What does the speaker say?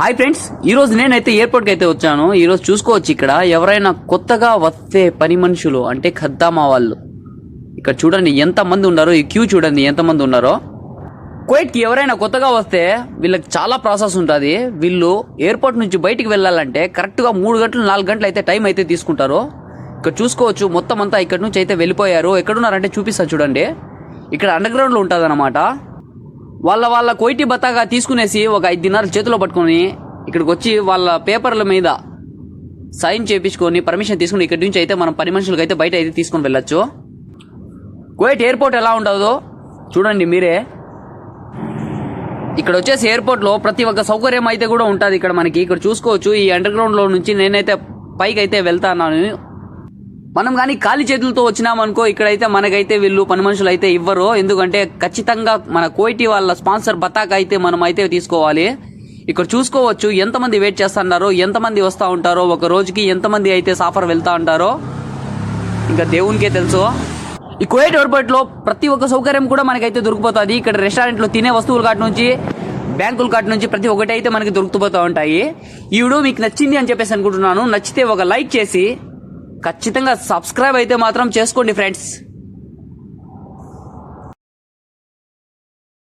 Hi friends ఈ రోజు నేనైతే ఎయిర్పోర్ట్కి అయితే వచ్చాను. ఈ రోజు చూసుకోవచ్చు ఇక్కడ ఎవరైనా కొత్తగా వస్తే పని మనుషులు అంటే ఖద్దామా వాళ్ళు. ఇక్కడ చూడండి ఎంత మంది ఉన్నారో ఈ క్యూ చూడండి ఎంత మంది ఉన్నారో. కువైట్కి ఎవరైనా కొత్తగా వస్తే వీళ్ళకి చాలా ప్రాసెస్ ఉంటుంది. వీళ్ళు ఎయిర్పోర్ట్ నుంచి బయటికి వెళ్ళాలంటే కరెక్ట్గా మూడు గంటలు నాలుగు గంటలు అయితే టైం అయితే తీసుకుంటారు. ఇక్కడ చూసుకోవచ్చు మొత్తం అంతా ఇక్కడ నుంచి అయితే వెళ్ళిపోయారు. ఎక్కడున్నారంటే చూపిస్తా చూడండి. ఇక్కడ అండర్ గ్రౌండ్లో ఉంటుంది వాళ్ళ వాళ్ళ కొయిటి బత్తాగా తీసుకునేసి ఒక ఐదు దినాలు చేతిలో పట్టుకొని ఇక్కడికి వచ్చి వాళ్ళ పేపర్ల మీద సైన్ చేపించుకొని పర్మిషన్ తీసుకుని ఇక్కడి నుంచి అయితే మనం పని మనుషులకి అయితే బయట అయితే తీసుకొని వెళ్ళొచ్చు. కువైట్ ఎయిర్పోర్ట్ ఎలా ఉంటుందో చూడండి మీరే. ఇక్కడ వచ్చేసి ఎయిర్పోర్ట్లో ప్రతి ఒక్క సౌకర్యం అయితే కూడా ఉంటుంది. ఇక్కడ మనకి ఇక్కడ చూసుకోవచ్చు. ఈ అండర్గ్రౌండ్లో నుంచి నేనైతే పైకి అయితే వెళ్తాను మనం కానీ ఖాళీ చేతులతో వచ్చినామనుకో ఇక్కడైతే మనకైతే వీళ్ళు పని మనుషులు అయితే ఇవ్వరు. ఎందుకంటే ఖచ్చితంగా మన కోయిటి వాళ్ళ స్పాన్సర్ బతాక అయితే మనం అయితే తీసుకోవాలి. ఇక్కడ చూసుకోవచ్చు ఎంతమంది వెయిట్ చేస్తున్నారో ఎంతమంది వస్తూ ఉంటారో ఒక రోజుకి ఎంతమంది అయితే సాఫర్ వెళ్తూ ఉంటారో. ఇంకా దేవునికే తెలుసు. ఈ కువైట్ ఎయిర్పోర్ట్లో ప్రతి ఒక్క సౌకర్యం కూడా మనకైతే దొరికిపోతుంది. ఇక్కడ రెస్టారెంట్లో తినే వస్తువుల కాటి నుంచి బ్యాంకుల కాటి నుంచి ప్రతి ఒక్కటి అయితే మనకి దొరికిపోతూ ఉంటాయి. ఈ వీడియో మీకు నచ్చింది అని చెప్పేసి అనుకుంటున్నాను. నచ్చితే ఒక లైక్ చేసి ఖచ్చితంగా సబ్స్క్రైబ్ అయితే మాత్రం చేసుకోండి ఫ్రెండ్స్.